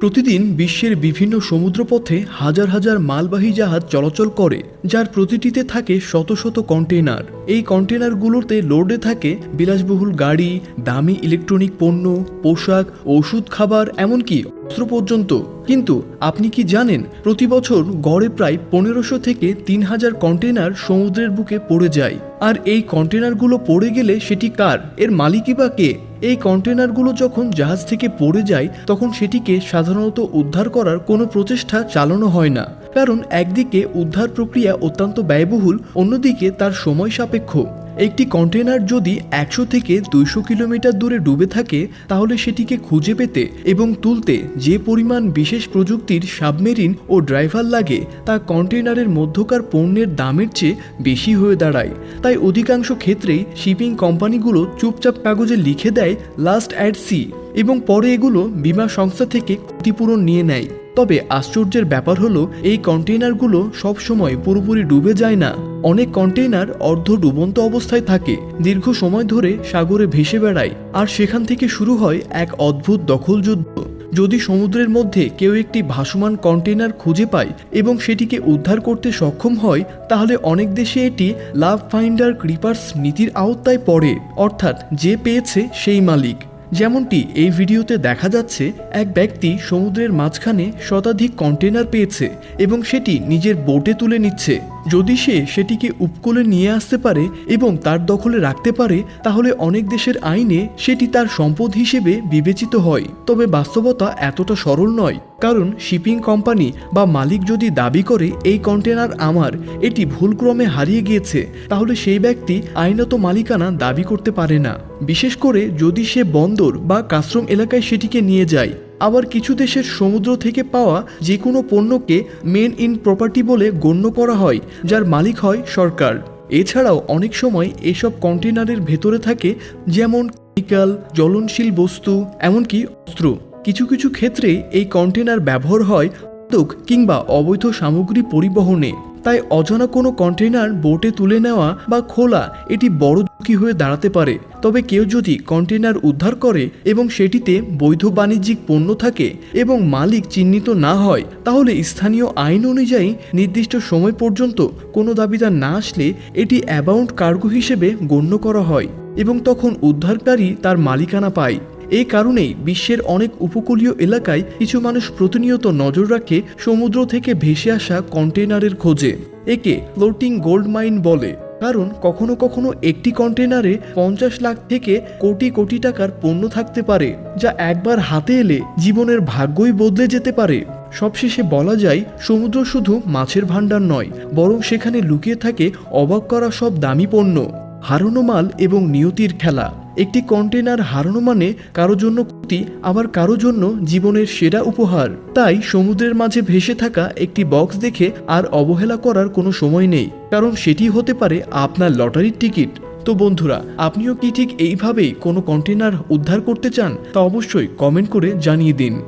প্রতিদিন বিশ্বের বিভিন্ন সমুদ্রপথে হাজার হাজার মালবাহী জাহাজ চলাচল করে, যার প্রতিটিতে থাকে শত শত কন্টেনার এই কন্টেনারগুলোতে লোডে থাকে বিলাসবহুল গাড়ি, দামি ইলেকট্রনিক পণ্য, পোশাক, ওষুধ, খাবার, এমনকি অস্ত্র পর্যন্ত, কিন্তু আপনি কি জানেন, প্রতি বছর গড়ে প্রায় পনেরোশো থেকে তিন হাজার কন্টেনার সমুদ্রের বুকে পড়ে যায়। আর এই কন্টেনারগুলো পড়ে গেলে সেটি কার? এর মালিকই বা কে? এই কন্টেনারগুলো যখন জাহাজ থেকে পড়ে যায়, তখন সেটিকে সাধারণত উদ্ধার করার কোনো প্রচেষ্টা চালানো হয় না। কারণ একদিকে উদ্ধার প্রক্রিয়া অত্যন্ত ব্যয়বহুল, অন্যদিকে তার সময় সাপেক্ষ। একটি কন্টেনার যদি একশো থেকে দুইশো কিলোমিটার দূরে ডুবে থাকে, তাহলে সেটিকে খুঁজে পেতে এবং তুলতে যে পরিমাণ বিশেষ প্রযুক্তির সাবমেরিন ও ড্রাইভার লাগে, তা কন্টেনারের মধ্যকার পণ্যের দামের চেয়ে বেশি হয়ে দাঁড়ায়। তাই অধিকাংশ ক্ষেত্রেই শিপিং কোম্পানিগুলো চুপচাপ কাগজে লিখে দেয়, লাস্ট অ্যাট সি এবং পরে এগুলো বিমা সংস্থা থেকে ক্ষতিপূরণ নিয়ে নেয়। তবে আশ্চর্যের ব্যাপার হলো, এই কন্টেইনারগুলো সবসময় পুরোপুরি ডুবে যায় না। অনেক কন্টেইনার অর্ধ ডুবন্ত অবস্থায় থাকে। দীর্ঘ সময় ধরে সাগরে ভেসে বেড়ায় আর সেখান থেকে শুরু হয় এক অদ্ভুত দখল যুদ্ধ। যদি সমুদ্রের মধ্যে কেউ একটি ভাসমান কন্টেইনার খুঁজে পায় এবং সেটিকে উদ্ধার করতে সক্ষম হয়, তাহলে অনেক দেশে এটি লাভ ফাইন্ডার ক্রিপার্স নীতির আওতায় পড়ে, অর্থাৎ যে পেয়েছে সেই মালিক। যেমনটি এই ভিডিওতে দেখা যাচ্ছে, এক ব্যক্তি সমুদ্রের মাঝখানে শতাধিক কন্টেনার পেয়েছে এবং সেটি নিজের বোটে তুলে নিচ্ছে। যদি সে সেটিকে উপকূলে নিয়ে আসতে পারে এবং তার দখলে রাখতে পারে, তাহলে অনেক দেশের আইনে সেটি তার সম্পদ হিসেবে বিবেচিত হয়। তবে বাস্তবতা এতটা সরল নয়, কারণ শিপিং কোম্পানি বা মালিক যদি দাবি করে, এই কন্টেনার আমার, এটি ভুলক্রমে হারিয়ে গিয়েছে তাহলে সেই ব্যক্তি আইনত মালিকানা দাবি করতে পারে না। বিশেষ করে যদি সে বন্দর বা কাশ্রম এলাকায় সেটিকে নিয়ে যায়। আবার কিছু দেশের সমুদ্র থেকে পাওয়া যে কোনো পণ্যকে মেন ইন প্রপার্টি বলে গণ্য করা হয়, যার মালিক হয় সরকার। এছাড়াও অনেক সময় এসব কন্টেনারের ভেতরে থাকে যেমন কেমিক্যাল, জ্বলনশীল বস্তু, এমনকি অস্ত্র। কিছু কিছু ক্ষেত্রে এই কন্টেনার ব্যবহার হয় কিংবা অবৈধ সামগ্রী পরিবহনে। তাই অজানা কোনো কন্টেনার বোটে তুলে নেওয়া বা খোলা এটি বড় ঝুঁকি হয়ে দাঁড়াতে পারে। তবে কেউ যদি কন্টেনার উদ্ধার করে এবং সেটিতে বৈধ বাণিজ্যিক পণ্য থাকে এবং মালিক চিহ্নিত না হয়, তাহলে স্থানীয় আইন অনুযায়ী নির্দিষ্ট সময় পর্যন্ত কোনো দাবিদার না আসলে এটি অ্যাবাউন্ট কার্গো হিসেবে গণ্য করা হয় এবং তখন উদ্ধারকারী তার মালিকানা পায়। এই কারণেই বিশ্বের অনেক উপকূলীয় এলাকায় কিছু মানুষ প্রতিনিয়ত নজর রাখে সমুদ্র থেকে ভেসে আসা কন্টেনারের খোঁজে। একে ফ্লোটিং গোল্ড মাইন বলে। কারণ কখনো কখনো একটি কন্টেনারে পঞ্চাশ লাখ থেকে কোটি কোটি টাকার পণ্য থাকতে পারে, যা একবার হাতে এলে জীবনের ভাগ্যই বদলে যেতে পারে। সবশেষে বলা যায়, সমুদ্র শুধু মাছের ভাণ্ডার নয়, বরং সেখানে লুকিয়ে থাকে অবাক করা সব দামি পণ্য। হারানো মাল এবং নিয়তির খেলা। একটি কন্টেনার হারানো মানে কারও জন্য ক্ষতি, আবার কারও জন্য জীবনের সেরা উপহার। তাই সমুদ্রের মাঝে ভেসে থাকা একটি বক্স দেখে আর অবহেলা করার কোনো সময় নেই, কারণ সেটি হতে পারে আপনার লটারির টিকিট। তো বন্ধুরা, আপনিও কি ঠিক এইভাবেই কোনো কন্টেনার উদ্ধার করতে চান? তা অবশ্যই কমেন্ট করে জানিয়ে দিন।